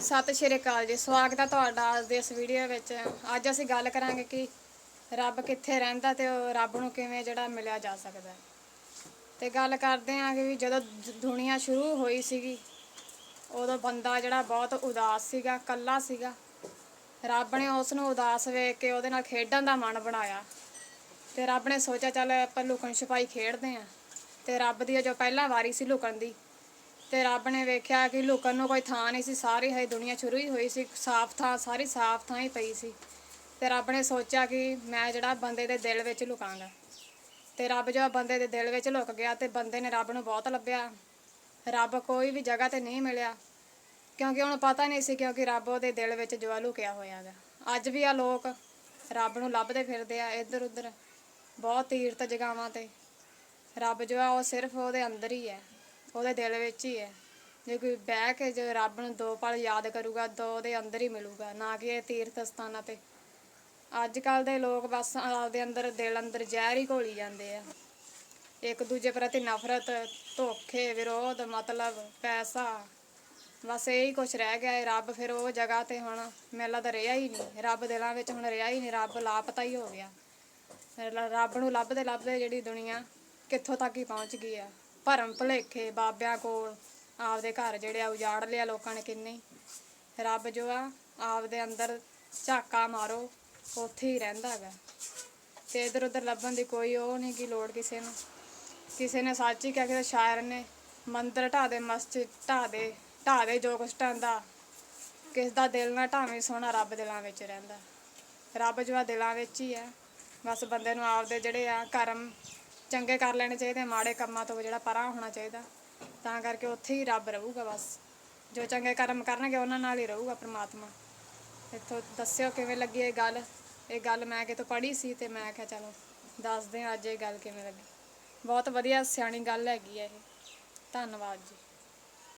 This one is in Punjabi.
ਸਤਿ ਸ਼੍ਰੀ ਅਕਾਲ ਜੀ, ਸਵਾਗਤ ਹੈ ਤੁਹਾਡਾ ਅੱਜ ਦੇ ਇਸ ਵੀਡੀਓ ਵਿੱਚ। ਅੱਜ ਅਸੀਂ ਗੱਲ ਕਰਾਂਗੇ ਕਿ ਰੱਬ ਕਿੱਥੇ ਰਹਿੰਦਾ ਤੇ ਉਹ ਰੱਬ ਨੂੰ ਕਿਵੇਂ ਜਿਹੜਾ ਮਿਲਿਆ ਜਾ ਸਕਦਾ ਹੈ। ਤੇ ਗੱਲ ਕਰਦੇ ਹਾਂ ਕਿ ਵੀ ਜਦੋਂ ਦ- ਦੁਨੀਆ ਸ਼ੁਰੂ ਹੋਈ ਸੀਗੀ, ਉਦੋਂ ਬੰਦਾ ਜਿਹੜਾ ਬਹੁਤ ਉਦਾਸ ਸੀਗਾ ਕੱਲਾ ਸੀਗਾ। ਰੱਬ ਨੇ ਉਸ ਨੂੰ ਉਦਾਸ ਵੇਖ ਕੇ ਉਹਦੇ ਨਾਲ ਖੇਡਣ ਦਾ ਮਨ ਬਣਾਇਆ। ਤੇ ਰੱਬ ਨੇ ਸੋਚਿਆ, ਚੱਲ ਆਪਾਂ ਲੁਕਣ ਛੁਪਾਈ ਖੇਡਦੇ ਆਂ। ਤੇ ਰੱਬ ਦੀ ਜੋ ਪਹਿਲਾ ਵਾਰੀ ਸੀ ਲੁਕਣ ਦੀ ਤੇ ਰੱਬ ਨੇ ਵੇਖਿਆ ਕਿ ਲੁਕਣ ਨੂੰ ਕੋਈ ਥਾਂ ਨਹੀਂ ਸੀ, ਸਾਰੀ ਹੈ ਦੁਨੀਆ ਸ਼ੁਰੂ ਹੀ ਹੋਈ ਸੀ, ਸਾਫ਼ ਥਾਂ, ਸਾਰੀ ਸਾਫ਼ ਥਾਂ ਹੀ ਪਈ ਸੀ। ਤੇ ਰੱਬ ਨੇ ਸੋਚਿਆ ਕਿ ਮੈਂ ਜਿਹੜਾ ਬੰਦੇ ਦੇ ਦਿਲ ਵਿੱਚ ਲੁਕਾਂਗਾ। ਤੇ ਰੱਬ ਜੋ ਬੰਦੇ ਦੇ ਦਿਲ ਵਿੱਚ ਲੁਕ ਗਿਆ ਤੇ ਬੰਦੇ ਨੇ ਰੱਬ ਨੂੰ ਬਹੁਤ ਲੱਭਿਆ। ਰੱਬ ਕੋਈ ਵੀ ਜਗ੍ਹਾ ਤੇ ਨਹੀਂ ਮਿਲਿਆ, ਕਿਉਂਕਿ ਉਹਨੂੰ ਪਤਾ ਨਹੀਂ ਸੀ, ਕਿਉਂਕਿ ਰੱਬ ਉਹਦੇ ਦਿਲ ਵਿੱਚ ਜੋ ਲੁਕਿਆ ਹੋਇਆ ਹੈਗਾ ਅੱਜ ਵੀ ਆ ਲੋਕ ਰੱਬ ਨੂੰ ਲੱਭਦੇ ਫਿਰਦੇ ਆ ਇੱਧਰ ਉੱਧਰ ਬਹੁਤ ਤੀਰਥ ਜਗਾਵਾਂ ਤੇ। ਰੱਬ ਜੋ ਆ ਉਹ ਸਿਰਫ ਉਹਦੇ ਅੰਦਰ ਹੀ ਹੈ। ਉਹਦੇ ਦਿਲ ਵਿੱਚ ਹੀ ਹੈ। ਜੇ ਕੋਈ ਬਹਿ ਕੇ ਜੇ ਰੱਬ ਨੂੰ ਦੋ ਪਲ ਯਾਦ ਕਰੂਗਾ ਦੋ ਉਹਦੇ ਅੰਦਰ ਹੀ ਮਿਲੂਗਾ, ਨਾ ਕਿ ਇਹ ਤੀਰਥ ਸਥਾਨਾਂ ਤੇ। ਅੱਜ ਕੱਲ ਦੇ ਲੋਕ ਬਸ ਆਪਦੇ ਅੰਦਰ, ਦਿਲ ਅੰਦਰ ਜ਼ਹਿਰ ਹੀ ਘੋਲੀ ਜਾਂਦੇ ਆ। ਇੱਕ ਦੂਜੇ ਪ੍ਰਤੀ ਨਫ਼ਰਤ, ਧੋਖੇ, ਵਿਰੋਧ, ਮਤਲਬ, ਪੈਸਾ। ਬਸ ਇਹੀ ਕੁਛ ਰਹਿ ਗਿਆ ਹੈ ਰੱਬ ਫਿਰ ਉਹ ਜਗ੍ਹਾ ਤੇ ਹੁਣ ਮੇਲਾ ਤਾਂ ਰਿਹਾ ਹੀ ਨਹੀਂ। ਰੱਬ ਦਿਲਾਂ ਵਿੱਚ ਹੁਣ ਰਿਹਾ ਹੀ ਨਹੀਂ, ਰੱਬ ਲਾਪਤਾ ਹੀ ਹੋ ਗਿਆ। ਰੱਬ ਨੂੰ ਲੱਭਦੇ ਲੱਭਦੇ ਜਿਹੜੀ ਦੁਨੀਆ ਕਿੱਥੋਂ ਤੱਕ ਹੀ ਪਹੁੰਚ ਗਈ ਆ। ਭਰਮ ਭੁਲੇਖੇ ਬਾਬਿਆਂ ਕੋਲ ਆਪਦੇ ਘਰ ਜਿਹੜੇ ਆ ਉਜਾੜ ਲਿਆ ਲੋਕਾਂ ਨੇ ਕਿੰਨੇ ਰੱਬ ਜੋ ਆ, ਆਪਦੇ ਅੰਦਰ ਝਾਕਾ ਮਾਰੋ, ਉੱਥੇ ਹੀ ਰਹਿੰਦਾ ਹੈਗਾ ਤੇ ਇਧਰ ਉਧਰ ਲੱਭਣ ਦੀ ਕੋਈ ਉਹ ਨਹੀਂ ਕਿ ਲੋੜ ਕਿਸੇ ਨੂੰ। ਕਿਸੇ ਨੇ ਸੱਚ ਹੀ ਕਿਹਾ ਕਿ ਸ਼ਾਇਰ ਨੇ ਮੰਦਰ ਢਾ ਦੇ ਮਸਜਿਦ ਢਾ ਦੇ ਢਾ ਦੇ ਜੋ ਕੁਛ ਢਾਂਦਾ ਕਿਸ ਦਾ ਦਿਲ ਨਾ ਢਾਵੇਂ ਸੋਹਣਾ ਰੱਬ ਦਿਲਾਂ ਵਿੱਚ ਰਹਿੰਦਾ। ਰੱਬ ਜੋ ਆ ਦਿਲਾਂ ਵਿੱਚ ਹੀ ਆ। ਬਸ ਬੰਦੇ ਨੂੰ ਆਪਦੇ ਜਿਹੜੇ ਆ ਕਰਮ ਚੰਗੇ ਕਰ ਲੈਣੇ ਚਾਹੀਦੇ, ਮਾੜੇ ਕੰਮਾਂ ਤੋਂ ਜਿਹੜਾ ਪਰਾਂ ਹੋਣਾ ਚਾਹੀਦਾ। ਤਾਂ ਕਰਕੇ ਉੱਥੇ ਹੀ ਰੱਬ ਰਹੂਗਾ ਬਸ। ਜੋ ਚੰਗੇ ਕਰਮ ਕਰਨਗੇ, ਉਹਨਾਂ ਨਾਲ ਹੀ ਰਹੂਗਾ ਪ੍ਰਮਾਤਮਾ। ਇੱਥੋਂ ਦੱਸਿਓ ਕਿਵੇਂ ਲੱਗੀ ਇਹ ਗੱਲ? ਇਹ ਗੱਲ ਮੈਂ ਕਿਤੋਂ ਪੜ੍ਹੀ ਸੀ ਤੇ ਮੈਂ ਕਿਹਾ ਚਲੋ, ਦੱਸਦੇ ਹਾਂ ਅੱਜ ਇਹ ਗੱਲ ਕਿਵੇਂ ਲੱਗੀ। ਬਹੁਤ ਵਧੀਆ ਸਿਆਣੀ ਗੱਲ ਹੈਗੀ ਹੈ ਇਹ। ਧੰਨਵਾਦ ਜੀ।